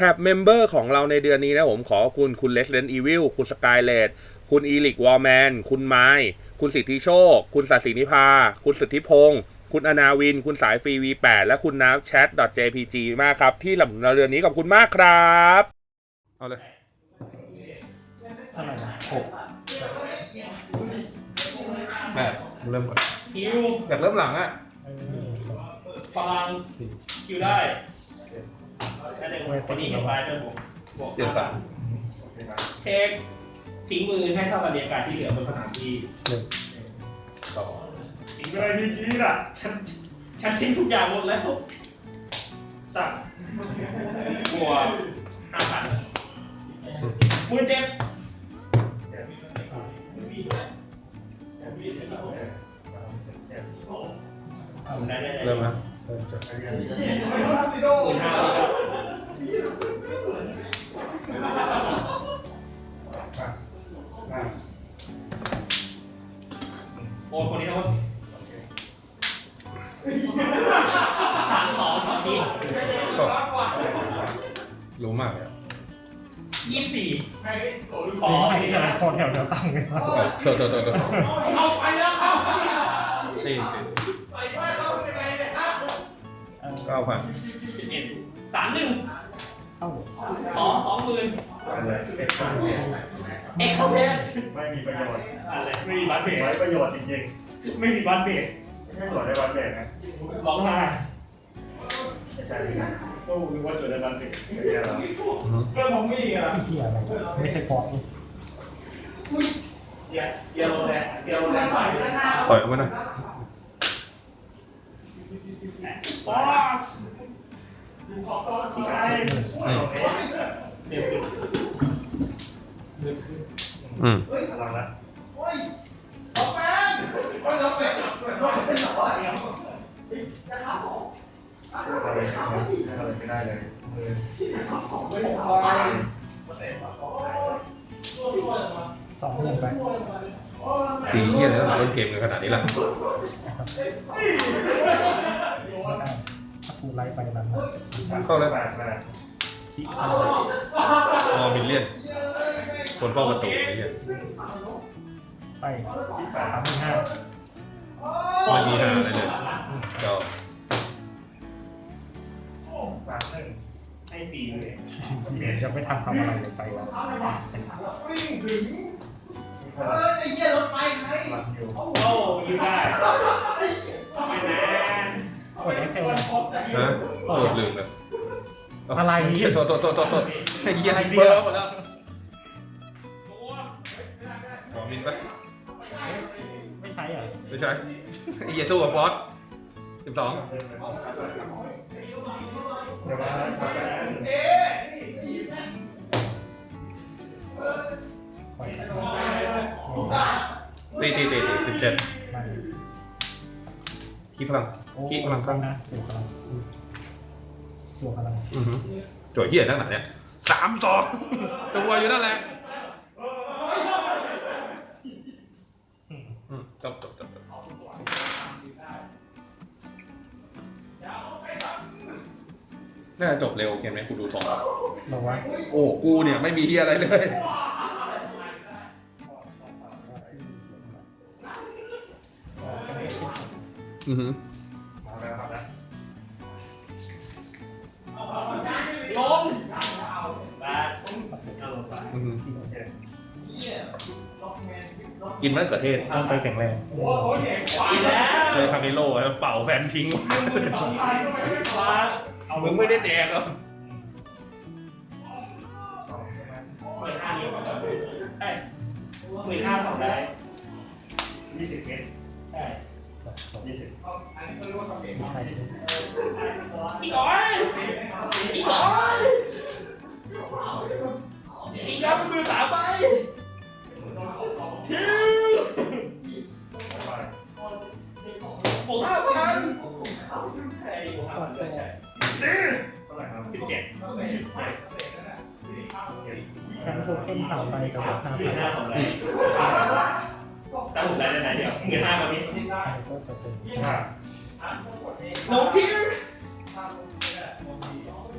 แท็บเมมเบอร์ของเราในเดือนนี้นะผมขอขอบคุณคุณ Resident Evil คุณสกายเลดคุณอีลิกวอลแมน คุณไม้ คุณสิทธิโชค คุณสัตย์ศรีนิพา คุณสุทธิพงศ์คุณอนาวิน คุณสายฟรี V8 และคุณน้ำแชท .jpg มากครับ ที่สนับสนุนเราเดือนนี้ขอบคุณมากครับ เอาเลยเท่าไหร่นะหกแม่เริ่มก่อนคิวอยากเริ่มหลังอะเออพลังคิวได้ แล้วเดี๋ยวคนนี้เห็นไปจะบวกบวกเจ็ดสามเทคทิ้งมือให้เท่ากับเรียงการที่เหลือบนสนามที่หนึ่งสองทิ้งไปเลยพี่กี้ล่ะฉันฉันทิ้งทุกอย่างหมดแล้วตัดบวกห้าพันมือเจ็บ โอ้คนนี้ต้องสามสองสองทีก็รู้มากเลยอะยี่สิบสี่ขขออให้อะไรคอแถวแถวตั้งเลยครับเอาโทษโทษโทษโทษเอาไปแล้วครับนี่ใส่ไว้เราเป็นยังไงเนี่ยครับเออเก้าพันสิบเอ็ดสามหนึ่งเข้าขอสองหมื่นเอ็กซ์คอมเพลตไม่มีประโยชน์อะไรไม่มีบัตรเบไร้สประโยชน์จริง ไม่มีบัตรเบสๆไม่ใช่ตรวจได้วันเด็กนะร้องไห้ไม่ใช่ไม่ใช่ตู้นึกว่าตัวได้บัตรเบสไม่ใช่หรอเรื่องของมี่อะที่อะไรไม่ใช่ฟอสนี่เดียวเดียวแรงเดียวแรงใส่ด้านหน้าปล่อยออกมาหน่อยฟอสขอต้อนที่ใครนี่เดี๋ยวอืมกำลังละ โอ้ยเอาแป้งก็จะเป็นรถเป็นร้ อยจะทำหรออะไรอะไรไม่ได้เลยมือสองหนึ่งไปตีเที่ยแล้วเล่นเกมกันขนาดนี้ล่ะนะครับไม่ได้ถ้ากูไล่ไปนั้นนะเข้าเลยแปดแปดที่มอมิลเลียน คนเฝ้าประตูไอ้เหี้ยไปสามหนึ่งห้า ไม่มีหาอะไรเลยก็สามหนึ่งให้ฟรีเลยเดี๋ยวจะไม่ทันทำอะไรเลยไปแล้วรถึงมีพเออไอ้เหี้ยรถไฟไงพลังอยู่โอ้ยืดได้ไม่นานกดเอ็กเซลเลยนะโดดลืมเลยอะไรโทษโทษโทษโทษไอ้เหี้ยเบอร์หมดแล้วตัว ไม่ใช่ไอ้เหี้ยตู้กับฟอสสิบสองเดี๋ยวมาแปดเอ๊ะนี่ปล่อยไปตีตีตีตีสิบเจ็ดไม่คีพลังโอ้คีพลังข้างนะตัวกำลังตัวกำลังอือฮึจ่วยเหี้ยนั่งไหนเนี่ยสามสองตัวอยู่นั่นแหละอืมจบจบจบ น่าจะจบเร็วเกมนี้กูดูทรงแล้วบอกว่าโอ้กูเนี่ยไม่มีเฮียอะไรเลย อือหือมาแล้วครับนะลงบาทเอาลงไปอือหือโอเคกินมะเขือเทศต้องไปแข็งแรงเด็กควายอีกแล้วเจอคาเมโล่เป่าแฟนทิ้ง เอามึงไม่ได้แดกเหรอสองใช่ไหมหมื่นห้านิ้วเอ้ยหมื่นห้าสองได้ยี่สิบเมตรได้ยี่สิบใช่อีกร้อยอีกร้อยอีกยับมือสามใบทิวไปบวกห้าพันไอ้บวกห้าพันด้วยใช่ เจ็ดการโคเคนสามใบกับห้าหมื่นพัห้าสองได้ตั้งผมได้ได้ไหนเดียวหมื่นห้ามาพี่ก็จะเป็นห้าลงทิว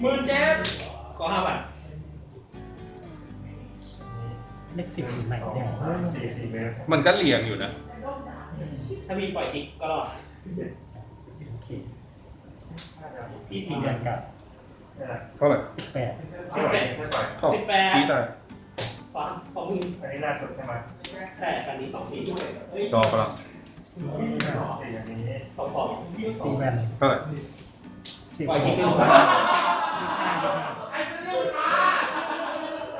หมื่นเจ็ดก็ห้าพันเลขสิบอยู่ไหนเนี่ยมันก็เรียงอยู่นะ ถ้ามีปล่อยทิกก็รอดพี่มีเดือนกับ เท่าไหร่สิบแปดสิบแปดสิบแปดคิดได้ฟ้าของมึงอันนี้ล่าสุดใช่ไหมใช่อันนี้สองทีรอไปละสี่อันนี้สองของตีแวนเท่าไหร่สิบปล่อยทิกหนึ่ง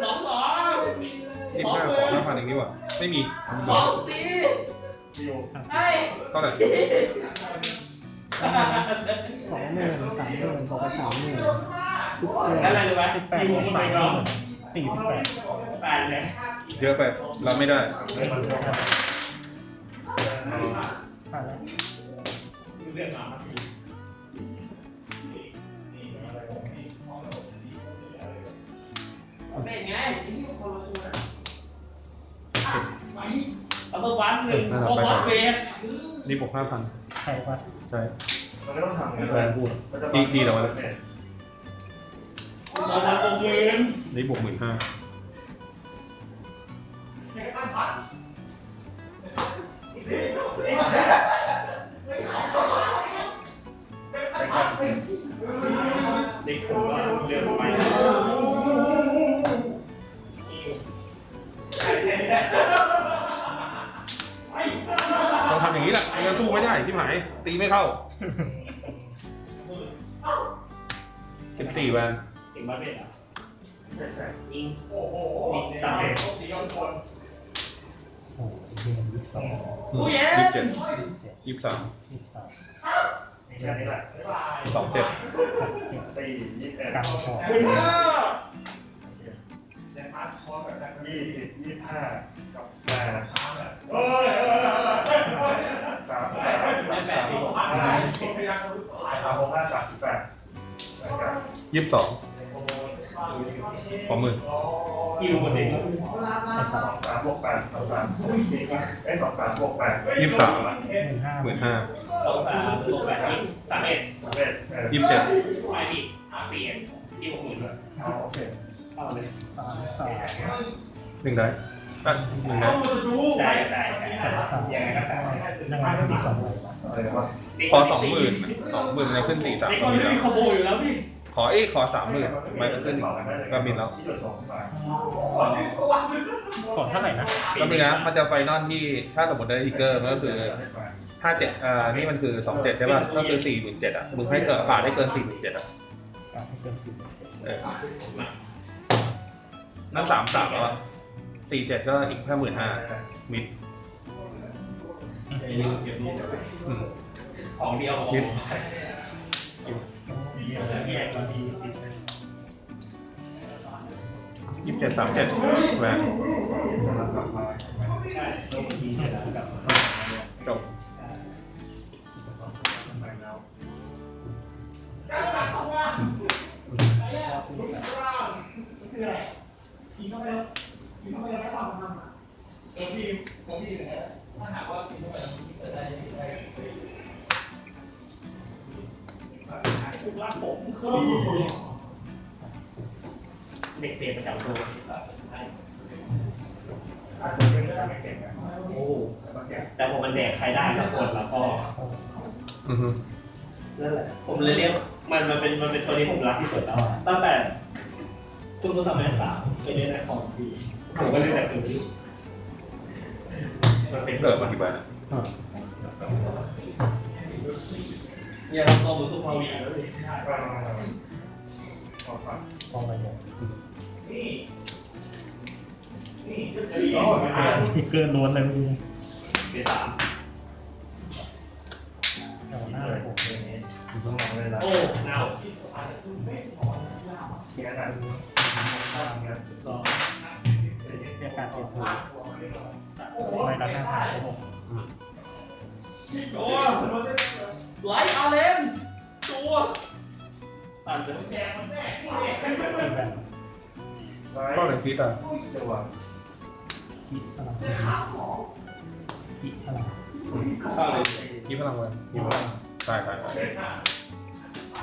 สองสองยี่ห้าขอห้าพันเองดีกว่าไม่มีสองสี่คิวไอ้เท่าไหร่สองหมื่นสามหมื่นบวกไปสามหมื่นสิบ แปแล้วอะไรดรู้ไหมสิบแปดมีบวมุกมไปสามหก็มื่นสี่สิบแปดแปดเลยเยอะไปเราไม่ได้เลยมันเท่ากันผ่านแล้วเรื่องมาเป็นไงเอาตัววันหนึ่งโอเวอร์เวทนี่บวกห้าพันใช่ปะใช่มันก็ต้องทำอย่างแรงพูดดีดีแล้ววะโอเวอร์เวทนี่บวกหมื่นห้าเด็กผมว่าเรื่องไปเราทำอย่างนี้แหละไม่งั้นสู้ไม่ได้ชิบหายตีไม่เข้าสิบสี่แวน ถึงมาเป็นอะใช่ใช่ยิงโอ้โหตัดเสร็จโอ้โหเดือนยี่สิบสองยี่สิบเจ็ดยี่สิบเจ็ดยี่สิบสามยี่สิบสามมีแค่นี้แหละสองเจ็ดหกเจ็ดตียี่สิบเอ็ดก้าสองคุณพ่อยี่สิบยี่สิบห้ากับแปดโอ้ยสามสามไม่แปดดิห้าสิบสามหกห้าสามสิบแปดยี่สิบสอง ขอหมื่นยิวหมดเลยสองสามบวกแปดสองสามไอ้สองสามบวกแปดยี่สิบสามหมื่นห้าหมื่นห้าสองสามบวกแปดยี่สามเอ็ดสามเอ็ดเออยี่สิบเจ็ดไอ้ดิเสียงยี่หกหมื่นเอาโอเคเข้าเลยสามสามหนึ่งได้อะหนึ่งได้ได้ได้สามสามยังไงก็ได้ยังไงก็มีสองใบอะไรวะขอสองหมื่นสองหมื่นอะไรขึ้นสี่สามไอ้คก็นมีนี้แล้วมีคอมโบอยู่แล้วพี่ข อเอ้ยขอสามหมื่นไม่ก็ขึ้นก็มีแล้วที่จุดสองบาทก่อนเท่าไหร่นะก็มีนะมันจะไฟนอลที่ถ้าสมมติได้อีกเกอร์มันก็คือห้าเจ็ดอ่านี่มันคือสองเจ็ดใช่ป่ะก็คือสี่หมื่นเจ็ดอะมึงให้เกิดผ่านได้เกินสี่หมื่นเจ็ดอะการให้เกินสี่หมื่นเจ็ดเออนั่นสามสามแล้วอะสี่เจ็ดก็อีกแค่หมื่นห้ามิดอืมของเดียวของมิดแยี่สิบเจ็ดสามเจ็ดแหวนบางทีเวลากับจบ ทุกลากผมเด็กเปลี่ยนประจำตัวไม่เก่งอะโอ้แต่ผมมันแดกใครได้แล้วคนแล้วก็อือฮึนั่นแหละผมเลยเรียกมันมันเป็นมันเป็นตัวที่ผมรักที่สุดแล้วอะตั้งแต่คุณผู้ทำแม่สามไปเล่นในของพี่ผมก็เล่นแต่สิ่งที่มันเป็นเกิดมากี่ใบอะ อย่าลองตัวมือสุภาวีแล้วดิก็ขอฝากกองอะไรเนี่ยอ๋อไม่เป็นไรสติ๊กเกอร์ล้วนเลยเมื่อกี้เสียสามแถวหน้าผมต้องลองเลยนะโอ้หนาวเขียนอะก็เรียกการเปลี่ยนสูตรใบละห้าพันครับผมโอ้ ไลท์อาเลนตัวตันเลยตีแวนก็เลยคิดอะตัวคิดพลังคิดพลังก็เลยคิดพลังแวนคิดพลังใช่ใช่ใช่